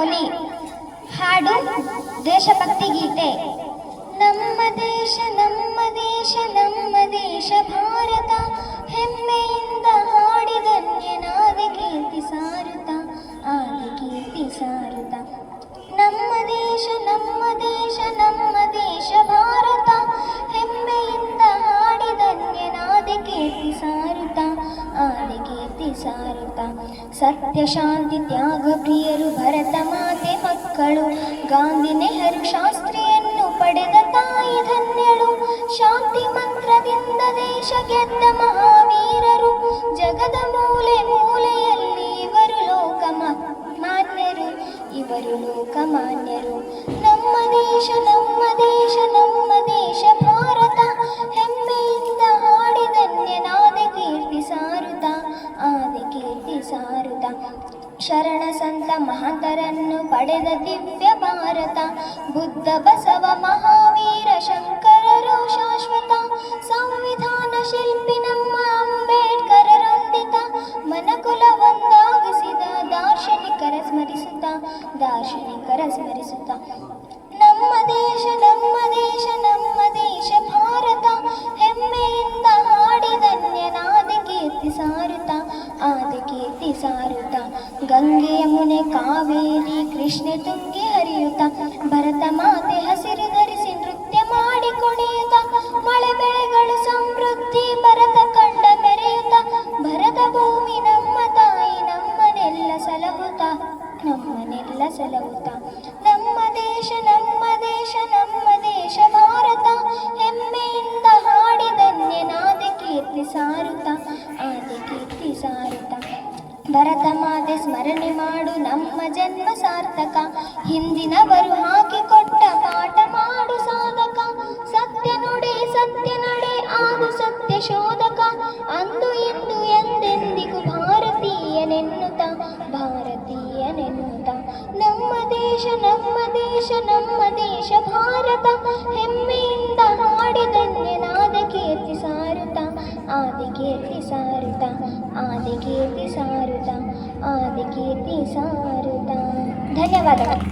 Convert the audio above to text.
ರಂಗೋಲಿ ಹಾಡು ದೇಶಭಕ್ತಿ ಗೀತೆ. ಕೀರ್ತಿ ಸಾರುತ್ತ ಸತ್ಯ ಶಾಂತಿ ತ್ಯಾಗ ಪ್ರಿಯರು ಭರತ ಮಾತೆ ಮಕ್ಕಳು. ಗಾಂಧಿ ನೆಹರು ಶಾಸ್ತ್ರಿಯನ್ನು ಪಡೆದ ತಾಯಿ ಧನ್ಯಳು. ಶಾಂತಿ ಮಂತ್ರದಿಂದ ದೇಶ ಗೆದ್ದ ಮಹಾವೀರರು. ಜಗದ ಮೂಲೆ ಮೂಲೆಯಲ್ಲಿ ಇವರು ಲೋಕ ಮಾನ್ಯರು. ಇವರು ಲೋಕಮಾನ್ಯರು ಸಾರುತ್ತ ಶರಣ ಸಂತ ಮಹಾಂತರನ್ನು ಪಡೆದ ದಿವ್ಯ ಭಾರತ. ಬುದ್ಧ ಬಸವ ಮಹಾವೀರ ಶಂಕರರು ಶಾಶ್ವತ. ಸಂವಿಧಾನ ಶಿಲ್ಪಿ ನಮ್ಮ ಅಂಬೇಡ್ಕರರೊಂದಿತ ಮನಕುಲ ಒಂದಾಗಿಸಿದ ದಾರ್ಶನಿಕರ ಸ್ಮರಿಸುತ್ತ ದಾರ್ಶನಿಕರ ಸ್ಮರಿಸುತ್ತ. ನಮ್ಮ ದೇಶ ನಮ್ಮ ದೇಶ, ನಮ್ಮ ಸಾರುತ್ತ ಆದ ಕೀರ್ತಿ ಸಾರುತ್ತ. ಗಂಗೆ ಯಮುನೆ ಕಾವೇರಿ, ಕೃಷ್ಣ ತುಂಗಿ ಹರಿಯುತ ಭರತ ಮಾತೆ ಹಸಿರು ಧರಿಸಿ ನೃತ್ಯ ಮಾಡಿ ಕುಣಿಯುತ ಮಳೆ ಬೆಳೆಗಳು ಸಮೃದ್ಧಿ, ಭರತ ಕಂಡ ಮೆರೆಯುತ ಭರತ ಭೂಮಿ ನಮ್ಮ ತಾಯಿ, ನಮ್ಮನೆಲ್ಲ ಸಲಹುತ ನಮ್ಮನೆಲ್ಲ ಸಲಹುತ ನಮ್ಮ ದೇಶ ನಮ್ಮ ದೇಶ ನಮ್ಮ ದೇಶ ಸಾರುತ್ತ ಆದಿ ಕೀರ್ತಿ ಸಾರುತ್ತ? ಭರತ ಮಾತೆ ಸ್ಮರಣೆ ಮಾಡು ನಮ್ಮ ಜನ್ಮ ಸಾರ್ಥಕ. ಹಿಂದಿನವರು ಹಾಕಿಕೊಟ್ಟ ಪಾಠ ಮಾಡು ಸಾಧಕ. ಸತ್ಯ ನುಡಿ, ಸತ್ಯ ನಡೆ ಆಗು ಸತ್ಯ ಶೋಧಕ. ಅಂದು ಇಂದು ಎಂದೆಂದಿಗೂ ಭಾರತೀಯನೆನ್ನುತ್ತ ಭಾರತೀಯನೆನ್ನುತ್ತ. ನಮ್ಮ ದೇಶ ನಮ್ಮ ದೇಶ ನಮ್ಮ ದೇಶ ಭಾರತ. ಹೆಮ್ಮೆಯಿಂದ ಆದಿ ಕೀರ್ತಿ ಸಾರುತ್ತ ಆದಿ ಕೀರ್ತಿ ಸಾರುತ್ತ ಆದಿ ಕೀರ್ತಿ ಸಾರುತ್ತ ಧನ್ಯವಾದಗಳು